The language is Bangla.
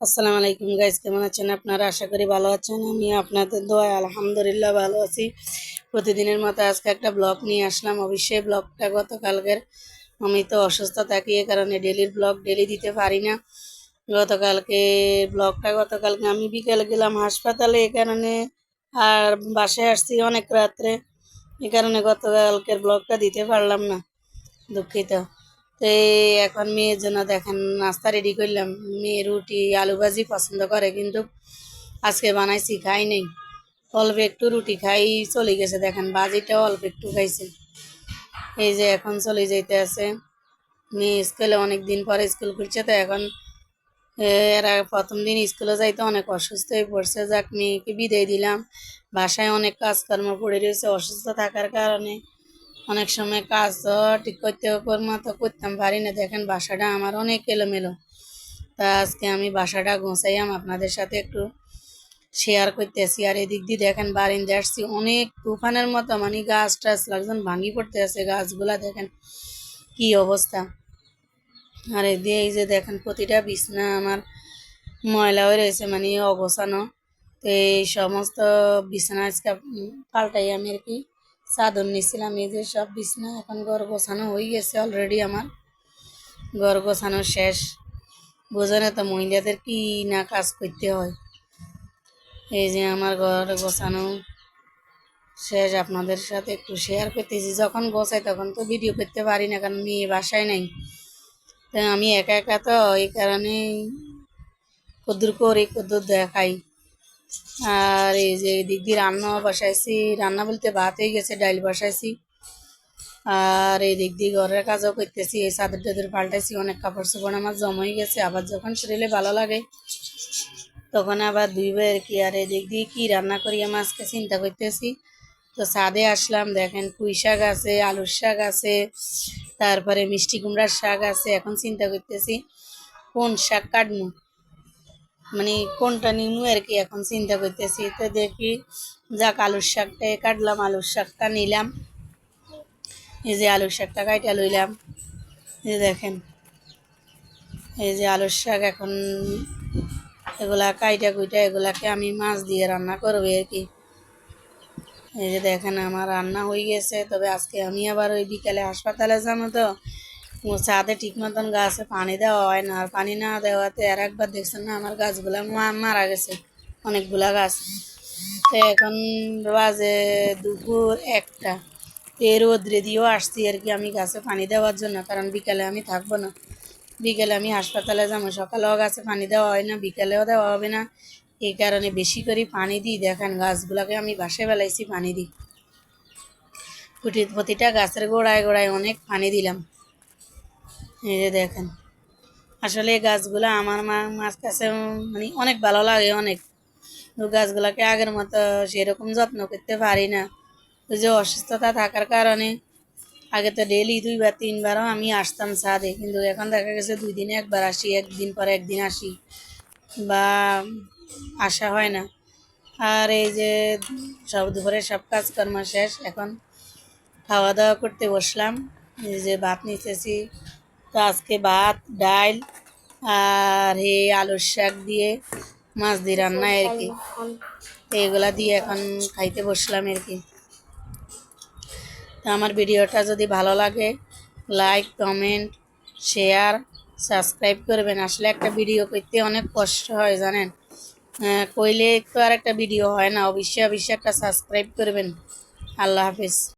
আসসালামু আলাইকুম গাইজ কেমন আছেন আপনারা? আশা করি ভালো আছেন। আমি আপনাদের দোয়া আলহামদুলিল্লাহ ভালো আছি। প্রতিদিনের মতো আজকে একটা ব্লগ নিয়ে আসলাম। অবশ্যই ব্লগটা গতকালকের আমি তো অসুস্থ থাকি এ কারণে ডেলির ব্লগ ডেলি দিতে পারি না। গতকালকে ব্লগটা গতকালকে আমি বিকেলে গেলাম হাসপাতালে, এ কারণে আর বাসায় আসছি অনেক রাত্রে। এ কারণে গতকালকের ব্লগটা দিতে পারলাম না, দুঃখিত। তো এখন মেয়ের জন্য দেখেন নাস্তা রেডি করলাম। মেয়ে রুটি, আলু ভাজি পছন্দ করে, কিন্তু আজকে বানাইছি, খাই নেই। অল্প একটু রুটি খাই, চলে গেছে দেখেন বাজিটাও অল্প একটু খাইছে। এই যে এখন চলে যাইতে আছে। মেয়ে স্কুলে অনেক দিন পরে স্কুল খুলছে, তো এখন এরা প্রথম দিন স্কুলে যাইতে অনেক অসুস্থ হয়ে পড়ছে। যাক, মেয়েকে বিদায় দিলাম। বাসায় অনেক কাজকর্ম পড়ে রয়েছে, অসুস্থ থাকার কারণে। অনেক সময় কাজ তো ঠিক করতে ওপর মতো করতাম, পারি না। দেখেন বাসাটা আমার অনেক এলোমেলো। তা আজকে আমি বাসাটা গোছাইয়াম, আপনাদের সাথে একটু শেয়ার করতেছি। আর এদিক দিয়ে দেখেন বারিন্দে আসছি, অনেক তুফানের মতো মানে গাছ টাছ লাগছেন ভাঙি পড়তে আছে গাছগুলা, দেখেন কি অবস্থা। আর এদিকে এই যে দেখেন প্রতিটা বিছনা আমার ময়লা হয়ে রয়েছে মানে অগোছানো। তো এই সমস্ত বিছানা আজকে পাল্টাই আমি আর কি। চাদর নিয়েছিলাম এই যে সব বিছনা এখন ঘর গোছানো হয়ে গেছে অলরেডি আমার। ঘর গোছানো শেষ। বোঝে না তো মহিলাদের কি না কাজ করতে হয়। এই যে আমার ঘর গোছানো শেষ। আপনাদের সাথে একটু শেয়ার করতেছি। যখন গোছাই তখন তো ভিডিও করতে পারি না, কারণ মেয়ে বাসায় নাই। তো আমি একা একা তো এই কারণে কদ্দুর করি, কদ্দুর দেখাই। আর এই যে এদিক দিয়ে রান্না বসাইছি। রান্না বলতে ভাত হয়ে গেছে, ডাইল বসাইছি। আর এই দিক দিয়ে ঘরের কাজও করতেছি, এই চাদর টাদর পাল্টাইছি, অনেক কাপড় চোপড় আমার জমা হয়ে গেছে। আবার যখন শরীরে ভালো লাগে, তখন আবার ধুইবে আর কি। আর এদিক দিয়ে কী রান্না করি আমি আজকে চিন্তা করতেছি। তো ছাদে আসলাম, দেখেন পুঁই শাক আছে, আলুর শাক আছে, তারপরে মিষ্টি কুমড়ার শাক আছে। এখন চিন্তা করতেছি, কোন শাক কাটবো? মানে কোনটা নিমু আর কি এখন চিন্তা করতেছি। তো দেখি যাক আলুর শাকটা, কাটলাম আলুর শাকটা, নিলাম। এই যে আলুর শাকটা কাইটা লইলাম। এই যে দেখেন, এই যে আলুর শাক এখন এগুলা কাইটা কুইটা এগুলাকে আমি মাছ দিয়ে রান্না করব আর কি। এই যে দেখেন, আমার রান্না হয়ে গেছে। তবে আজকে আমি আবার ওই বিকালে হাসপাতালে যাব তো। ছাদে ঠিক মতন গাছে পানি দেওয়া হয় না। আর পানি না দেওয়াতে আর একবার দেখছেন না আমার গাছগুলো মারা গেছে, অনেকগুলা গাছ। তো এখন বাজে দুপুর একটা। এর রোদ্রে দিয়েও আসছি আর কি আমি গাছে পানি দেওয়ার জন্য, কারণ বিকালে আমি থাকব না। বিকেলে আমি হাসপাতালে যাব, সকালেও গাছে পানি দেওয়া হয় না, বিকালেও দেওয়া হবে না। এই কারণে বেশি করে পানি দিই। দেখেন গাছগুলোকে আমি বাসে বেলাইছি পানি দিই। প্রতি প্রতিটা গাছের গোড়ায় গোড়ায় অনেক পানি দিলাম। এই যে দেখেন। আসলে এই গাছগুলো আমার মা মাছ কাছে মানে অনেক ভালো লাগে অনেক। গাছগুলোকে আগের মতো সেরকম যত্ন করতে পারি না। ওই যে অসুস্থতা থাকার কারণে আগে তো ডেলি দুইবার, তিনবারও আমি আসতাম ছাদে। কিন্তু এখন দেখা গেছে দুই দিনে একবার আসি, একদিন পরে একদিন আসি। বা আসা হয় না। আর এই যে সব দুপুরে সব কাজকর্ম শেষ। এখন খাওয়া দাওয়া করতে বসলাম। এই যে ভাত নিতেছি। তো আজকে ভাত ডাল আর এই আলুর শাক দিয়ে মাছ দিয়ে রান্না আর কি। এইগুলা দিয়ে এখন খাইতে বসলাম আর কি। তো আমার ভিডিওটা যদি ভালো লাগে, লাইক, কমেন্ট, শেয়ার, সাবস্ক্রাইব করবেন। আসলে একটা ভিডিও করতে অনেক কষ্ট হয়, জানেন? কইলে তো আর একটা ভিডিও হয় না। অবশ্যই অবশ্যই একটা সাবস্ক্রাইব করবেন। আল্লাহ হাফিজ।